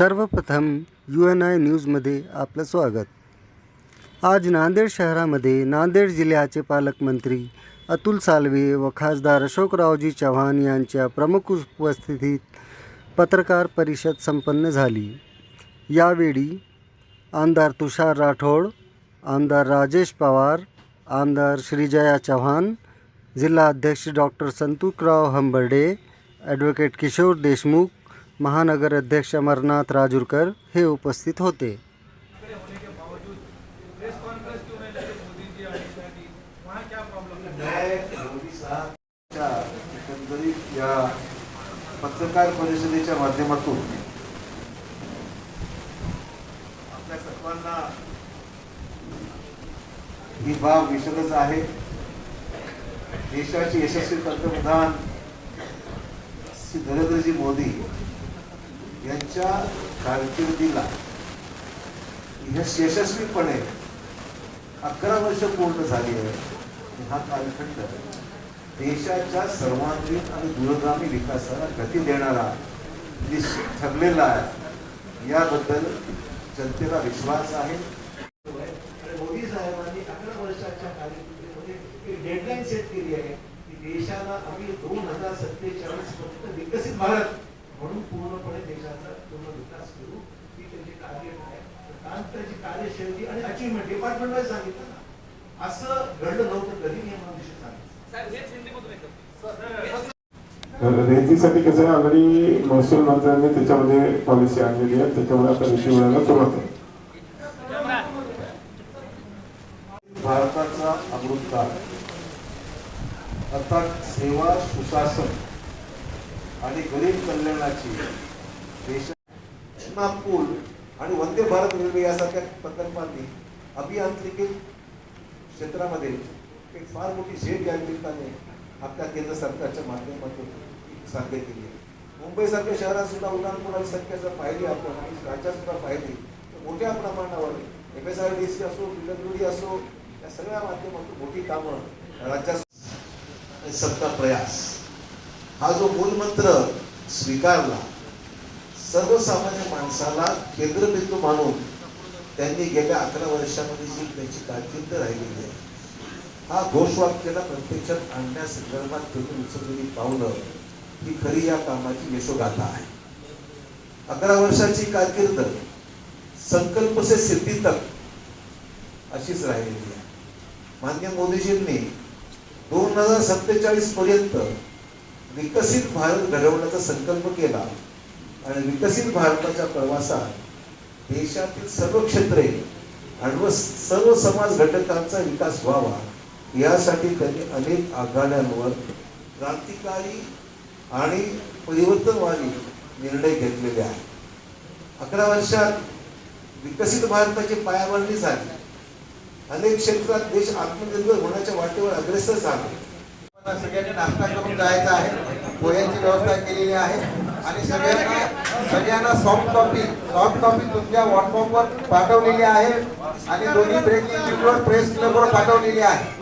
सर्वप्रथम you N I न्यूजमध्ये आपलं स्वागत. आज नांदेड शहरामध्ये नांदेड जिल्ह्याचे पालकमंत्री अतुल सालवे व खासदार अशोकरावजी चव्हाण यांच्या प्रमुख उपस्थितीत पत्रकार परिषद संपन्न झाली. यावेळी आमदार तुषार राठोड आमदार राजेश पवार आमदार श्रीजया चव्हाण जिल्हा अध्यक्ष डॉक्टर संतुकराव हंबर्डे ॲडव्होकेट किशोर देशमुख महानगर अध्यक्ष अमरनाथ राजूरकर हे उपस्थित होते. या पत्रकार परिषदेच्या माध्यमातून आपल्या सर्वांना ही बाब विशदच आहे. देशाचे यशस्वी पंतप्रधान श्री नरेंद्रजी मोदी त्यांच्या कारकिर्दीला. यश यशस्वीपणे अकरा वर्ष पूर्ण झाली आहे. हा कालखंड देशाच्या सर्वांगीण आणि दूरगामी विकासाला गती देणारा निश्चित ठरलेला आहे. याबद्दल जनतेला विश्वास आहे. मोदी साहेबांनी अकरा वर्षाच्या कारकिर्दीमध्ये डेडलाईन सेट केली आहे की देशाला आम्ही दोन हजार सत्तेचाळीस पर्यंत विकसित भारत म्हणून पूर्णपणे देशाचा पूर्ण विकास करू ही त्यांची कार्य आहे. त्याची कार्यशैली आणि अचिव्हमेंट डिपार्टमेंट वाईज सांगितलं ना असं घडलं नव्हतं कधी नियमानुसार सांगितलं तर रेंजीसाठी कसं आहे ऑलरेडी महसूल मंत्र्यांनी त्याच्यामध्ये पॉलिसी आणलेली आहे त्याच्यामुळे आता रेती मिळायला सुरुवात आहे. भारताचा अमृतकाळ अर्थात सेवा सुशासन आणि गरीब कल्याणाची देशा पूल आणि वंदे भारत रेल्वे यासारख्या प्रकल्पांनी अभियांत्रिकी क्षेत्रामध्ये एक फार मोठी झेप या निमित्ताने आपल्या केंद्र सरकारच्या माध्यमातून साध्य केली आहे. मुंबईसारख्या शहरात सुद्धा उड्डाणपुराची संख्या जर पाहिली आपण आणि राज्यात सुद्धा पाहिली तर मोठ्या प्रमाणावर M S I D C असो पीडब्ल्यू असो या सगळ्या माध्यमातून मोठी कामं राज्यात सत्ता प्रयास. हा जो मूलमंत्र स्वीकारला सर्वसामान्य माणसाला केंद्रबिंदू मानून त्यांनी गेल्या अकरा वर्षामध्ये जी त्यांची कारकिर्द राहिलेली आहे हा घोषवाक्याला प्रत्यक्षात आणण्यासंदर्भात तुम्ही उचललेली पावलं ही खरी या कामाची यशोगाथा आहे. अकरा वर्षाची कारकीर्द संकल्प से सिद्धी तक अशीच राहिलेली आहे. मान्य मोदीजींनी दोन हजार सत्तेचाळीस पर्यंत विकसित भारत घडवण्याचा संकल्प केला आणि विकसित भारताच्या प्रवासात देशातील सर्व क्षेत्रे आणि व सर्व समाज घटकांचा विकास व्हावा यासाठी त्यांनी अनेक आघाड्यांवर क्रांतिकारी आणि परिवर्तनवादी निर्णय घेतलेले आहेत. अकरा वर्षात विकसित भारताची पायाभरणी झाली. अनेक क्षेत्रात देश आत्मनिर्भर होण्याच्या वाटेवर अग्रेसर झाले. सगळ्यांनी नाश्ता करून जायचा आहे. पोह्यांची व्यवस्था केलेली आहे. आणि सगळ्यांना सगळ्यांना सॉफ्ट कॉपी सॉफ्ट कॉपी तुमच्या व्हॉट्सअपवर पाठवलेली आहे. आणि दोन्ही ब्रेकिंग न्यूजवर प्रेस क्लबवर पाठवलेली आहे.